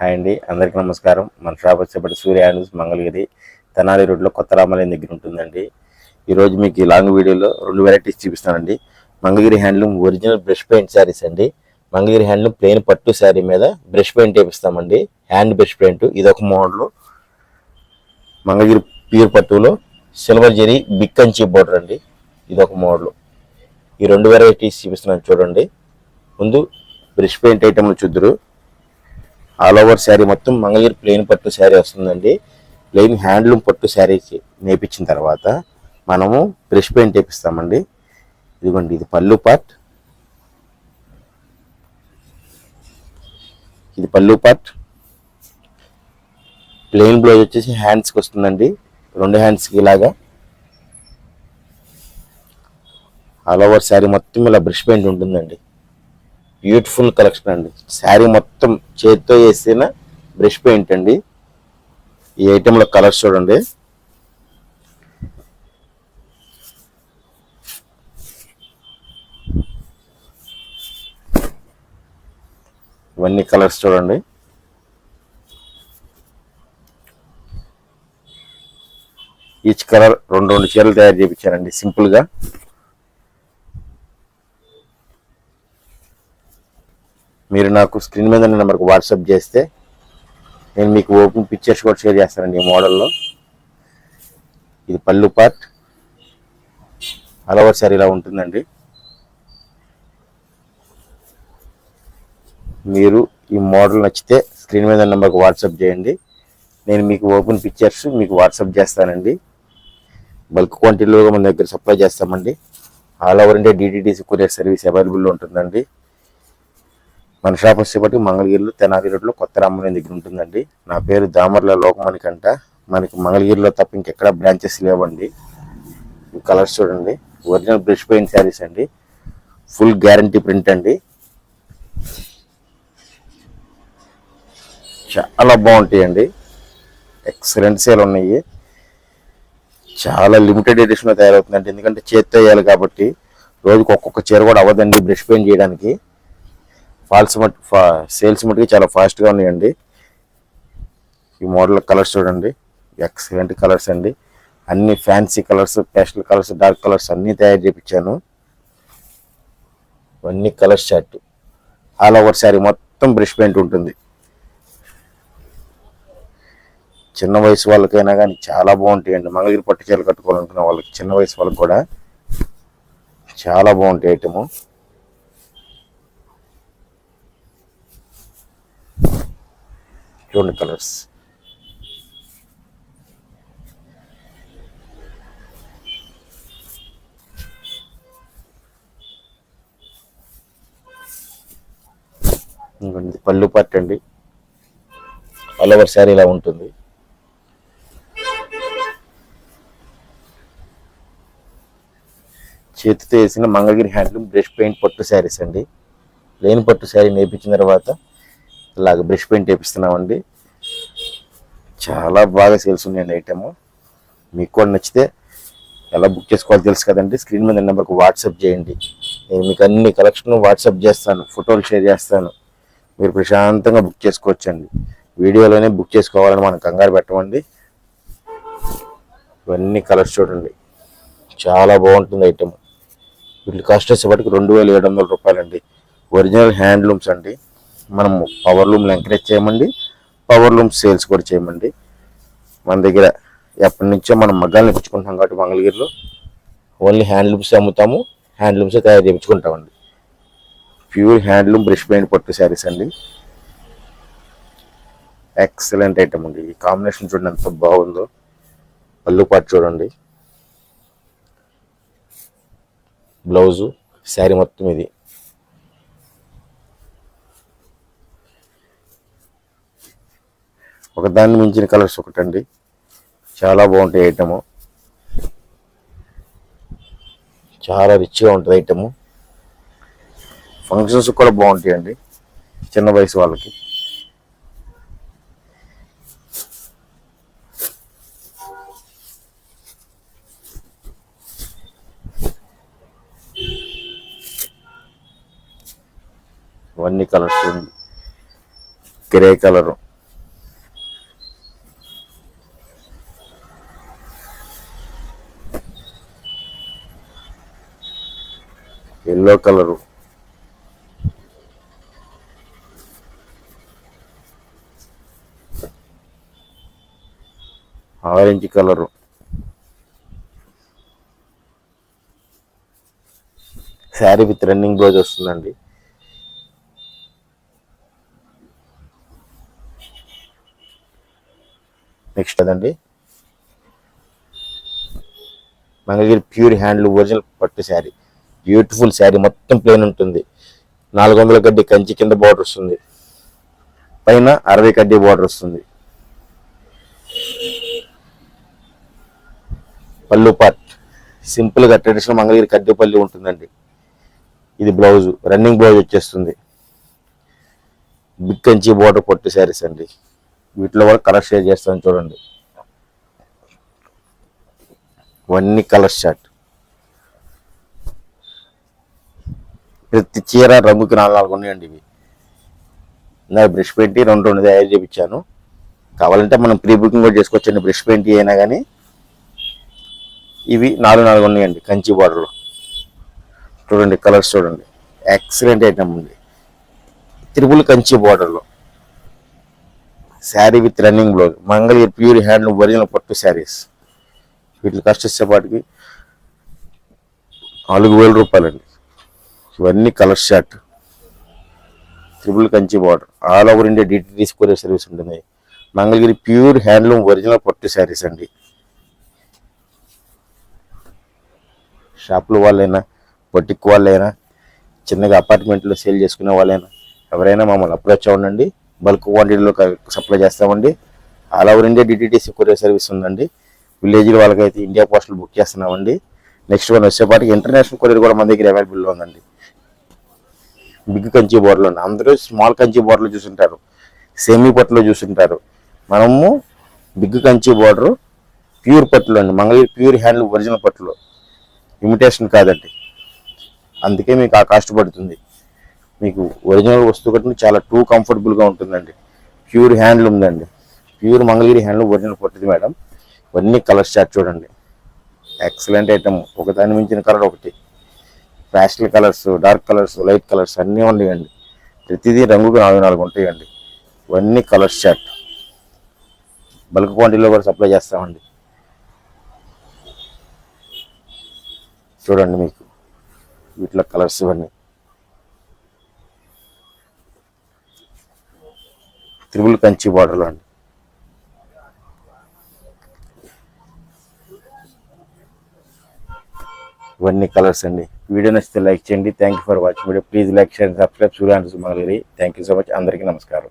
Hi అండి. అందరికీ నమస్కారం. మన షాప్ వచ్చేప్పటి సూర్య హ్యాండ్స్ మంగళగిరి తెనాలి రోడ్లో కొత్త రామాలయం దగ్గర ఉంటుందండి. ఈరోజు మీకు ఈ లాంగ్ వీడియోలో రెండు వెరైటీస్ చూపిస్తానండి. Mangalagiri handloom original brush paint saris అండి. మంగళగిరి హ్యాండ్లూమ్ ప్లెయిన్ పట్టు శారీ మీద బ్రష్ పెయింట్ వేపిస్తామండి. హ్యాండ్ బ్రష్ పెయింట్ ఇదొక మోడల్ మంగళగిరి ప్యూర్ పట్టులో silver zari big Kanchi border అండి. ఇదొక మోడల్ ఈ రెండు వెరైటీస్ చూపిస్తున్నాను చూడండి. ముందు బ్రష్ పెయింట్ ఐటమ్లు చూద్దరు. ఆల్ ఓవర్ శారీ మొత్తం మంగళగిరి ప్లెయిన్ పట్టు శారీ వస్తుందండి. ప్లెయిన్ హ్యాండ్లూమ్ పట్టు శారీ నేపించిన తర్వాత మనము బ్రష్ పెయింట్ వేపిస్తామండి. ఇదిగోండి ఇది పళ్ళు పార్ట్. ఇది పళ్ళు పార్ట్. ప్లెయిన్ బ్లౌజ్ వచ్చేసి హ్యాండ్స్కి వస్తుందండి. రెండు హ్యాండ్స్కి ఇలాగా. ఆల్ ఓవర్ శారీ మొత్తం ఇలా బ్రష్ పెయింట్ ఉంటుందండి. బ్యూటిఫుల్ కలెక్షన్ అండి. శారీ మొత్తం చేతితో వేసిన బ్రష్ పెయింట్ అండి. ఈ ఐటెంలో కలర్స్ చూడండి. ఇవన్నీ కలర్స్ చూడండి. ఈచ్ కలర్ రెండు రెండు చీరలు తయారు చేయించారండి సింపుల్గా మీరు నాకు స్క్రీన్ మీద నెంబర్కి వాట్సాప్ చేస్తే నేను మీకు ఓపెన్ పిక్చర్స్ కూడా షేర్ చేస్తానండి ఈ మోడల్లో. ఇది పళ్ళు పార్ట్. అలవర్ సారీ ఇలా ఉంటుందండి. మీరు ఈ మోడల్ నచ్చితే స్క్రీన్ మీద నెంబర్కి వాట్సాప్ చేయండి. నేను మీకు ఓపెన్ పిక్చర్స్ మీకు వాట్సాప్ చేస్తానండి. బల్క్ క్వాంటిటీలో మన దగ్గర సప్లై చేస్తామండి. All over India DTDC courier service అవైలబుల్లో ఉంటుందండి. మన షాప్ వచ్చేపటి మంగళగిరిలో తెనాలి రోడ్లో కొత్త రామని దగ్గర ఉంటుందండి. నా పేరు దామర్ల లోకమణి కంట. మనకి మంగళగిరిలో తప్ప ఇంకెక్కడ బ్రాంచెస్ లేవండి. కలర్స్ చూడండి. ఒరిజినల్ బ్రష్ పెయింట్ శారీస్ అండి. ఫుల్ గ్యారంటీ ప్రింట్ అండి. చాలా బాగుంటాయండి. ఎక్సలెంట్ సేల్ ఉన్నాయి. చాలా లిమిటెడ్ ఎడిషన్లో తయారవుతుందండి. ఎందుకంటే చేత్తో వేయాలి కాబట్టి రోజుకి ఒక్కొక్క చీర కూడా అవ్వదండి బ్రష్ పెయింట్ చేయడానికి. ఫాల్స్ మట్ సేల్స్ మట్టుకి చాలా ఫాస్ట్గా ఉన్నాయండి. ఈ మోడల్ కలర్స్ చూడండి. ఎక్సలెంట్ కలర్స్ అండి. అన్ని fancy colours pastel colours dark colours అన్నీ తయారు చేయించాను ఇవన్నీ కలర్స్ షర్ట్. ఆల్ ఓవర్ శారీ మొత్తం బ్రష్ పెయింట్ ఉంటుంది. చిన్న వయసు వాళ్ళకైనా కానీ చాలా బాగుంటాయండి. మంగళగిరి పట్టు చీరలు కట్టుకోవాలనుకున్న వాళ్ళకి చిన్న వయసు వాళ్ళకి కూడా చాలా బాగుంటాయి ఐటము. చూడండి కలర్స్ పళ్ళు పట్టు అండి. ఆల్ ఓవర్ శారీ ఇలా ఉంటుంది. చేతితో వేసిన మంగళగిరి హ్యాండ్లూమ్ బ్రష్ పెయింట్ పట్టు శారీస్ అండి. లేని పట్టు శారీ నేర్పించిన తర్వాత ఇలాగ బ్రష్ పెయింట్ వేపిస్తున్నామండి. చాలా బాగా సేల్స్ ఉన్నాయండి ఐటమ్. మీకు కూడా నచ్చితే ఎలా బుక్ చేసుకోవాలో తెలుసు కదండి. స్క్రీన్ మీద నెంబర్కి వాట్సాప్ చేయండి. నేను మీకు అన్ని కలెక్షన్ వాట్సాప్ చేస్తాను ఫోటోలు షేర్ చేస్తాను. మీరు ప్రశాంతంగా బుక్ చేసుకోవచ్చండి. వీడియోలోనే బుక్ చేసుకోవాలని మనం కంగారు పెట్టమండి. ఇవన్నీ కలర్స్ చూడండి. చాలా బాగుంటుంది ఐటమ్. వీటి కాస్ట్ వచ్చేప్పటికి రెండు వేల ఏడు వందల రూపాయలండి. ఒరిజినల్ హ్యాండ్లూమ్స్ అండి. మనం పవర్ లూమ్లు ఎంకరేజ్ చేయమండి. పవర్ లూమ్ సేల్స్ కూడా చేయమండి. మన దగ్గర ఎప్పటి నుంచో మనం మగ్గాలు ఇప్పించుకుంటాం కాబట్టి మంగళగిరిలో. ఓన్లీ హ్యాండ్లూమ్స్ అమ్ముతాము. హ్యాండ్లూమ్సే తయారు చేయించుకుంటామండి. ప్యూర్ హ్యాండ్లూమ్ బ్రష్ పెయింట్ పట్టు శారీస్ అండి. ఎక్సలెంట్ ఐటమ్ అండి. ఈ కాంబినేషన్ చూడండి ఎంత బాగుందో. పళ్ళు పాటు చూడండి. బ్లౌజు శారీ మొత్తం ఇది. ఒకదాన్ని మించిన కలర్స్ ఒకటండి. చాలా బాగుంటాయి ఐటము. చాలా రిచ్గా ఉంటుంది ఐటము. ఫంక్షన్స్ కూడా బాగుంటాయండి. చిన్న వయసు వాళ్ళకి. ఇవన్నీ colours grey colour. Yellow colour. Orange colour. Sari with running blouse వస్తుందండి. నెక్స్ట్ అదండి. మంగళగిరి ప్యూర్ హ్యాండ్లూమ్ ఒరిజినల్ పట్టు శారీ. బ్యూటిఫుల్ శారీ మొత్తం ప్లేన్ ఉంటుంది. నాలుగు వందల కడ్డీ కంచి కింద బార్డర్ వస్తుంది. పైన అరవై కడ్డీ బార్డర్ వస్తుంది. పళ్ళు పార్ట్ సింపుల్గా ట్రెడిషనల్ మంగళగిరి కడ్డీ పళ్ళు ఉంటుందండి. ఇది బ్లౌజ్ రన్నింగ్ బ్లౌజ్ వచ్చేస్తుంది. బిగ్ కంచి బార్డర్ పొట్టి శారీస్ అండి. వీటిలో కూడా కలర్ షేర్ చేస్తాను చూడండి. ఇవన్నీ కలర్ షర్ట్ ప్రతి చీర రంగుకి నాలుగు నాలుగు ఉన్నాయండి ఇవి. నా బ్రష్ పెయింట్ రెండు రెండు తయారు చేయించాను కావాలంటే మనం ప్రీ బుకింగ్ కూడా చేసుకోవచ్చండి బ్రష్ పెయింట్ అయినా కానీ ఇవి నాలుగు నాలుగు ఉన్నాయండి కంచి బార్డర్లో. చూడండి కలర్స్ చూడండి. ఎక్సలెంట్ ఐటమ్ ఉంది త్రిపుల్ కంచి బార్డర్లో. Sari with running blouse. Mangalagiri pure hand original పట్టు శారీస్. వీటి కాస్ట్ వచ్చేపాటికి నాలుగు వేల రూపాయలండి. ఇవన్నీ colour shirt triple Kanchi border. All over India DTDC courier service ఉంటుంది. మంగళగిరి ప్యూర్ హ్యాండ్లూమ్ ఒరిజినల్ పట్టు శారీస్ అండి. షాపుల వాళ్ళైనా బొటిక్ వాళ్ళైనా చిన్నగా అపార్ట్మెంట్లో సేల్ చేసుకునే వాళ్ళైనా ఎవరైనా మమ్మల్ని అప్రోచ్ అవ్వండి బల్క్ క్వాంటిటీలో సప్లై చేస్తామండి. All over India DTDC courier service ఉందండి. విలేజ్ వాళ్ళకైతే ఇండియా పోస్టులు బుక్ చేస్తున్నామండి. నెక్స్ట్ వన్ వచ్చేపాటికి ఇంటర్నేషనల్ కొరియర్ కూడా మన దగ్గర అవైలబుల్లో ఉందండి. బిగ్ కంచి బోర్డులో ఉంది. అందరూ స్మాల్ కంచి బోర్డర్లో చూసుంటారు. సెమీ పట్టులో చూసుంటారు. మనము బిగ్ కంచి బోర్డర్ ప్యూర్ పట్టులో అండి మంగళగిరి ప్యూర్ హ్యాండ్ ఒరిజినల్ పట్టులో. ఇమిటేషన్ కాదండి. అందుకే మీకు ఆ కాస్ట్ పడుతుంది. మీకు ఒరిజినల్ వస్తువు కట్టిన చాలా టూ కంఫర్టబుల్గా ఉంటుందండి. ప్యూర్ హ్యాండ్లు ఉందండి. ప్యూర్ మంగళగిరి హ్యాండ్లూమ్ ఒరిజినల్ పట్టుది మేడం. ఇవన్నీ కలర్ చార్ట్ చూడండి. Excellent item. ఒకదాని మించిన కలర్ ఒకటి. Pastel colours dark colours light colours అన్నీ ఉన్నాయండి. ప్రతిదీ రంగుకి నాలుగు నాలుగు ఉంటాయండి. ఇవన్నీ కలర్స్ షర్ట్ బల్క్ క్వాంటిటీలో కూడా సప్లై చేస్తామండి. చూడండి మీకు. వీటిలో కలర్స్ ఇవన్నీ. త్రిబుల్ కంచి బార్డర్లో అండి. ఇవన్నీ కలర్స్ అండి. వీడియో నచ్చితే లైక్ చేయండి. Thank you for watching video please like share subscribe Surya hands Mangalagiri thank you so much అందరికీ నమస్కారం.